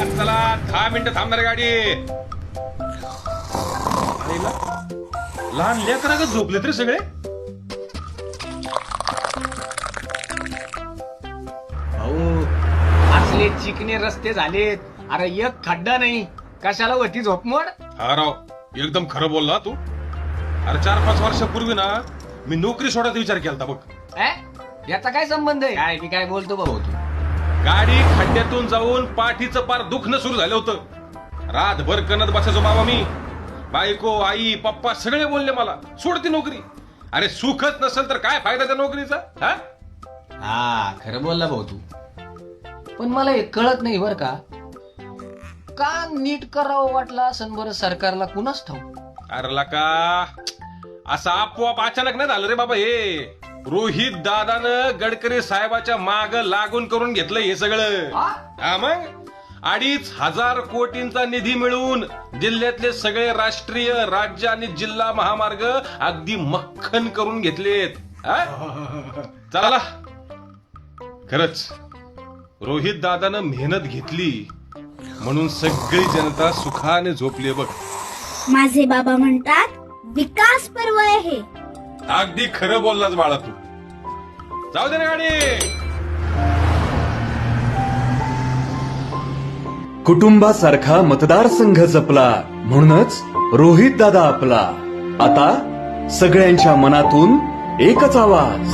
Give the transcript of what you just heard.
मिनिटं थांबणार गाडी. लहान लेकरा ग झोपले तरी सगळे. भाऊ असले चिकणे रस्ते झालेत. अरे एक खड्डा नाही. कशाला होती झोपमोड हा राव एकदम खरं बोलला तू. अरे चार पाच वर्षापूर्वी ना मी नोकरी सोडायचा विचार केला बघ. ए? याचा काय संबंध आहे? काय मी काय बोलतो भाऊ? गाडी खड्ड्यातून जाऊन पाठीचं पार दुखणं सुरू झालं होतं. रातभर कणत बसायचो बाबा मी. बायको आई पप्पा सगळे बोलले मला सोडती नोकरी. अरे सुखच नसेल तर काय फायदा त्या नोकरीचा हा? हा खरं बोलला भाऊ तू. पण मला हे कळत नाही बर का. का नीट करावं वाटलं असं बरं सरकारला कुणाच ठाऊ अरे लका असं आपोआप अचानक नाही झालं रे बाबा हे. रोहित दादानं गडकरी साहेबाच्या माग लागून करून घेतलं हे सगळं. हा? मग? अडीच हजार कोटींचा निधी मिळवून जिल्ह्यातले सगळे राष्ट्रीय राज्य आणि जिल्हा महामार्ग अगदी मक्खन करून घेतलेत. हा? चला. खरंच रोहित दादानं मेहनत घेतली म्हणून सगळी जनता सुखाने झोपली बघ. माझे बाबा म्हणतात विकास पर्व आहे. हे अगदी खरं बोललाच बाळा तू. जाऊ दे ना गाडी. कुटुंबासारखा मतदारसंघ जपला. म्हणूनच रोहित दादा आपला. आता सगळ्यांच्या मनातून एकच आवाज.